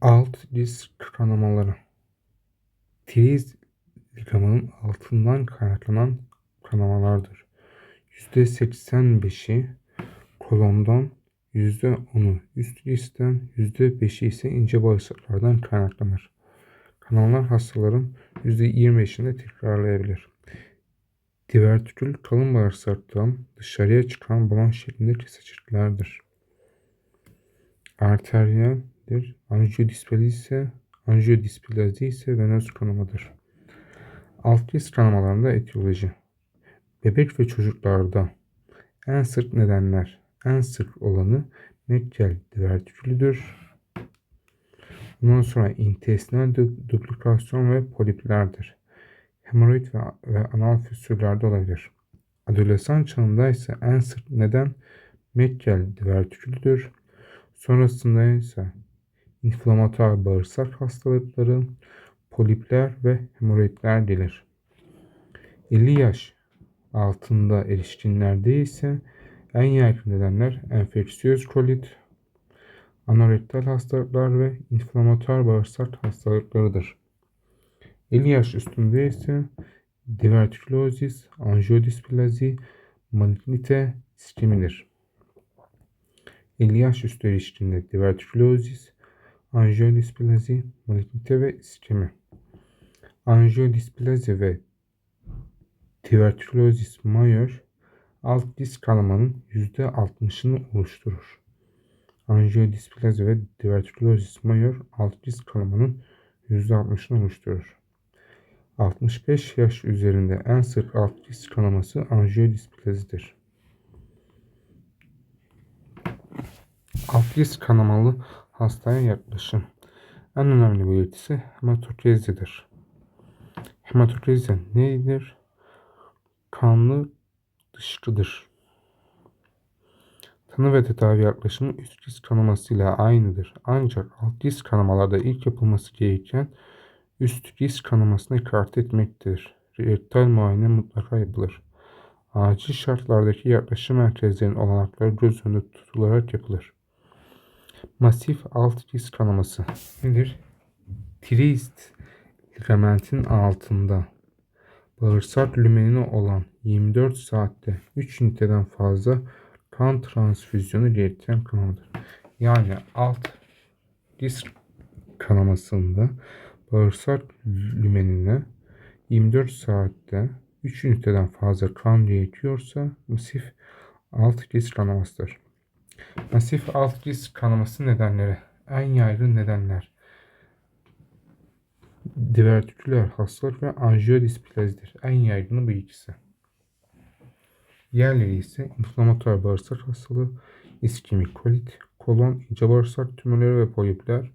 Alt diz kanamaları. Triz ligamanın altından kaynaklanan kanamalardır. %85'i kolondan, %10'u üst dizden, %5'i ise ince bağırsaklardan kaynaklanır. Kanamalar hastaların %25'inde tekrarlayabilir. Divertikül kalın bağırsaktan dışarıya çıkan balon şeklinde keseciklerdir. Arteriyeldir. Anjiyodisplazi ise anjiyodisplazi ise venöz kanamadır. Alt kanamalarında etiyoloji. Bebek ve çocuklarda en sık nedenler, en sık olanı Mekkel divertikülüdür. Bundan sonra intestinal duplikasyon ve poliplerdir. Hemoroid ve, ve anal füsürlerde olabilir. Adolesan çağında ise en sık neden Mekkel divertikülüdür. Sonrasında ise inflamatuar bağırsak hastalıkları, polipler ve hemoroidler gelir. 50 yaş altında erişkinlerde ise en yaygın nedenler enfeksiyöz kolit, anorektal hastalıklar ve inflamatuar bağırsak hastalıklarıdır. 50 yaş üstünde ise divertikulozis, anjiyodisplazi, malignite iskemidir. 50 yaş üstü erişkinde divertikulozis, anjiyodisplazi, malignite ve iskemi. Anjiyodisplazi ve divertikulozis major alt diz kanamanın %60'ını oluşturur. Anjiyodisplazi ve divertikulozis major alt diz kanamanın %60'ını oluşturur. 65 yaş üzerinde en sık alt diz kanaması anjiyodisplazidir. Alt diz kanamalı hastaya yaklaşım. En önemli belirtisi hematokrezidir. Hematokezi nedir? Kanlı dışkıdır. Tanı ve tedavi yaklaşımı üst diz kanamasıyla aynıdır. Ancak alt diz kanamalarda ilk yapılması gereken üst diz kanamasına ikart etmektedir. Rektal muayene mutlaka yapılır. Acil şartlardaki yaklaşım merkezlerinin olanakları göz önünde tutularak yapılır. Masif alt diz kanaması nedir? Trist ligamentin altında bağırsak lümenine olan 24 saatte 3 üniteden fazla kan transfüzyonu gerektiren kanamadır. Yani alt diz kanamasında bağırsak lümenine 24 saatte 3 üniteden fazla kan gerekiyorsa masif alt diz kanamasıdır. Masif alt diz kanaması nedenleri en yaygın nedenler divertiküler hastalık ve anjiyodisplazidir. En yaygını bu ikisi. Diğerleri ise inflamatuar bağırsak hastalığı, iskemik kolit, kolon, ince bağırsak tümörleri ve polipler,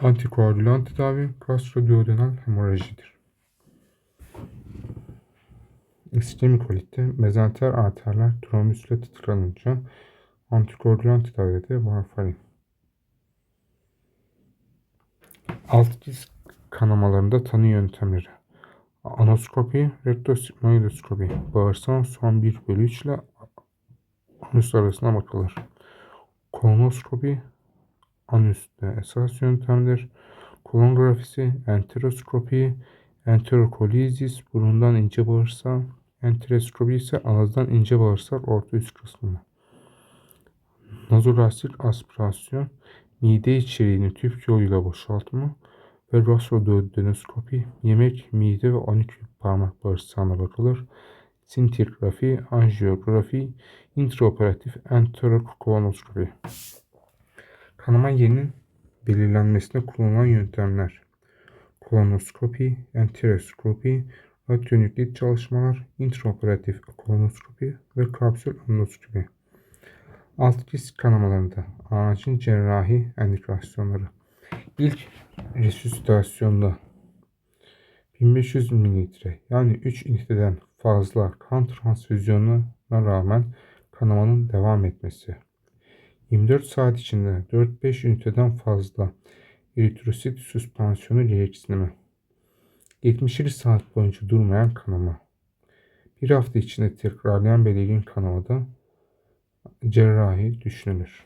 antikoagülan tedavi, gastroduodenal hemorajidir. İskemik kolitte mezenter arterler trombüsle tıkanınca antikoagülan tedavide de varfarin. Alt diz kanamalarında tanı yöntemleri. Anoskopi, rektosigmoidoskopi. Bağırsağın son 1 bölü 3 ile anüs arasına bakılır. Kolonoskopi, anüste esas yöntemdir. Kolonografisi, enteroskopi, enterokolizis, burundan ince bağırsak, enteroskopi ise ağızdan ince bağırsak orta üst kısmına. Nazorastik aspirasyon, mide içeriğini tüp yoluyla boşaltma ve gastroduodenoskopi, yemek, mide ve 12 parmak bağırsağına bakılır. Sintigrafi, anjiyografi, intraoperatif enterokolonoskopi. Kanama yerinin belirlenmesine kullanılan yöntemler. Kolonoskopi, enteroskopi, radyonüklit çalışmalar, intraoperatif kolonoskopi ve kapsül endoskopi. Alt diz kanamalarında acil cerrahi endikasyonları. İlk resüsitasyonda 1500 mililitre yani 3 üniteden fazla kan transfüzyonuna rağmen kanamanın devam etmesi. 24 saat içinde 4-5 üniteden fazla eritrosit süspansiyonu gereksinimi. 77 saat boyunca durmayan kanama. Bir hafta içinde tekrarlayan belirgin kanamada cerrahi düşünülür.